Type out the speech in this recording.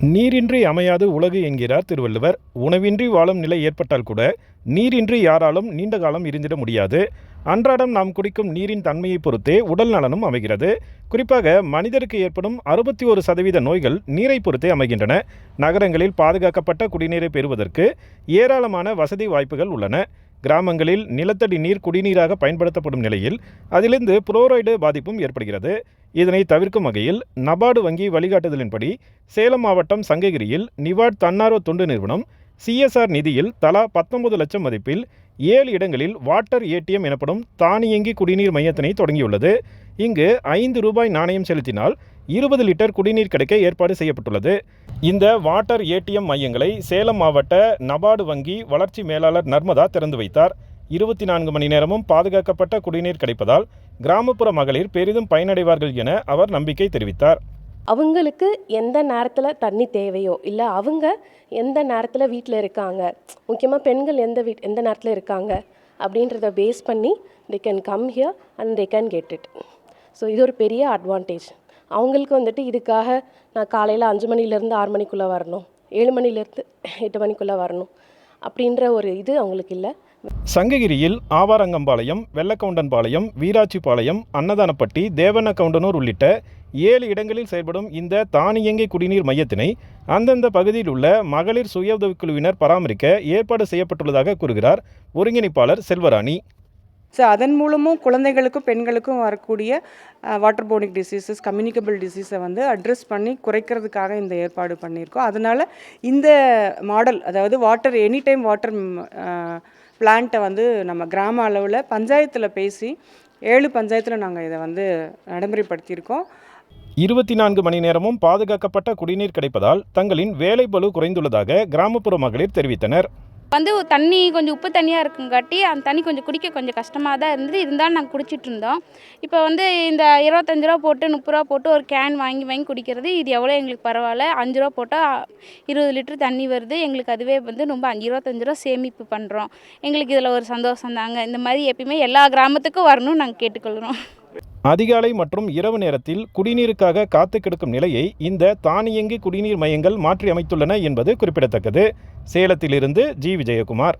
நீரின்றி அமையாது உலகு என்கிறார் திருவள்ளுவர். உணவின்றி வாழும் நிலை ஏற்பட்டால் கூட நீரின்றி யாராலும் நீண்ட காலம் இருந்திட முடியாது. அன்றாடம் நாம் குடிக்கும் நீரின் தன்மையை பொறுத்தே உடல் நலனும் அமைகிறது. குறிப்பாக மனிதருக்கு ஏற்படும் அறுபத்தி ஒரு சதவீத நோய்கள் நீரை பொறுத்தே அமைகின்றன. நகரங்களில் பாதுகாக்கப்பட்ட குடிநீரை பெறுவதற்கு ஏராளமான வசதி வாய்ப்புகள் உள்ளன. கிராமங்களில் நிலத்தடி நீர் குடிநீராக பயன்படுத்தப்படும் நிலையில் அதிலிருந்து புளோரைடு பாதிப்பும் ஏற்படுகிறது. இதனை தவிர்க்கும் வகையில் நபார்டு வங்கி வழிகாட்டுதலின்படி சேலம் மாவட்டம் சங்ககிரியில் நிவாட் தன்னார்வ தொண்டு நிறுவனம் சிஎஸ்ஆர் நிதியில் தலா பத்தொன்பது லட்சம் மதிப்பில் ஏழு இடங்களில் வாட்டர் ஏடிஎம் எனப்படும் தானியங்கி குடிநீர் மையத்தினை தொடங்கியுள்ளது. இங்கு ஐந்து ரூபாய் நாணயம் செலுத்தினால் இருபது லிட்டர் குடிநீர் கிடைக்க ஏற்பாடு செய்யப்பட்டுள்ளது. இந்த வாட்டர் ஏடிஎம் மையங்களை சேலம் மாவட்ட நபார்டு வங்கி வளர்ச்சி மேலாளர் நர்மதா திறந்து வைத்தார். இருபத்தி நான்கு மணி நேரமும் பாதுகாக்கப்பட்ட குடிநீர் கிடைப்பதால் கிராமப்புற மகளிர் பெரிதும் பயனடைவார்கள் என அவர் நம்பிக்கை தெரிவித்தார். அவங்களுக்கு எந்த நேரத்தில் தண்ணி தேவையோ இல்லை அவங்க எந்த நேரத்தில் வீட்டில் இருக்காங்க முக்கியமாக பெண்கள் எந்த வீட் எந்த நேரத்தில் இருக்காங்க அப்படின்றத பேஸ் பண்ணி they can come here and they can get it so இது ஒரு பெரிய அட்வான்டேஜ் அவங்களுக்கு வந்துட்டு இதுக்காக நான் காலையில் அஞ்சு மணிலேருந்து ஆறு மணிக்குள்ளே வரணும் ஏழு மணிலேருந்து எட்டு மணிக்குள்ளே வரணும். அப்படின்ற ஒரு இது அவங்களுக்கு இல்லை. சங்ககிரியில் ஆவாரங்கம்பாளையம் வெள்ளக்கவுண்டன்பாளையம் வீராச்சிபாளையம் அன்னதானப்பட்டி தேவனக்கவுண்டனூர் உள்ளிட்ட ஏழு இடங்களில் செயல்படும் இந்த தானியங்கி குடிநீர் மையத்தினை அந்தந்த பகுதியில் உள்ள மகளிர் சுய உதவிக்குழுவினர் பராமரிக்க ஏற்பாடு செய்யப்பட்டுள்ளதாக கூறுகிறார் ஒருங்கிணைப்பாளர் செல்வராணி. ஸோ அதன் மூலமும் குழந்தைகளுக்கும் பெண்களுக்கும் வரக்கூடிய வாட்டர் போனிக் டிசீசஸ் கம்யூனிகபிள் டிசீஸை வந்து அட்ரஸ் பண்ணி குறைக்கிறதுக்காக இந்த ஏற்பாடு பண்ணியிருக்கோம். அதனால் இந்த மாடல் அதாவது வாட்டர் எனி டைம் வாட்டர் பிளான்ட்டை வந்து நம்ம கிராம அளவில் பஞ்சாயத்தில் பேசி ஏழு பஞ்சாயத்தில் நாங்கள் இதை வந்து நடைமுறைப்படுத்தியிருக்கோம். இருபத்தி நான்கு மணி நேரமும் பாதுகாக்கப்பட்ட குடிநீர் கிடைப்பதால் தங்களின் வேலை வேலைப்பளு குறைந்துள்ளதாக கிராமப்புற மகளிர் தெரிவித்தனர். வந்து தண்ணி கொஞ்சம் உப்பு தண்ணியாக இருக்குங்காட்டி அந்த தண்ணி கொஞ்சம் குடிக்க கொஞ்சம் கஷ்டமாக தான் இருந்தது. இருந்தாலும் நாங்கள் குடிச்சிட்டு இருந்தோம். இப்போ வந்து இந்த இருபத்தஞ்சு ரூபா போட்டு முப்பது ரூபா போட்டு ஒரு கேன் வாங்கி வாங்கி குடிக்கிறது இது எவ்வளோ எங்களுக்கு பரவாயில்ல. அஞ்சு ரூபா போட்டால் இருபது லிட்டர் தண்ணி வருது. எங்களுக்கு அதுவே வந்து ரொம்ப அஞ்சு இருபத்தஞ்சு ரூபா சேமிப்பு பண்ணுறோம் எங்களுக்கு இதில் ஒரு சந்தோஷம் தாங்க. இந்த மாதிரி எப்பயுமே எல்லா கிராமத்துக்கும் வரணும்னு நாங்கள் கேட்டுக்கொள்கிறோம் அதிகாலை மற்றும் இரவு நேரத்தில் குடிநீருக்காக காத்து கிடக்கும் நிலையை இந்த தானியங்கி குடிநீர் மையங்கள் மாற்றி அமைத்துள்ளன என்பது குறிப்பிடத்தக்கது. சேலத்திலிருந்து ஜி. விஜயகுமார்.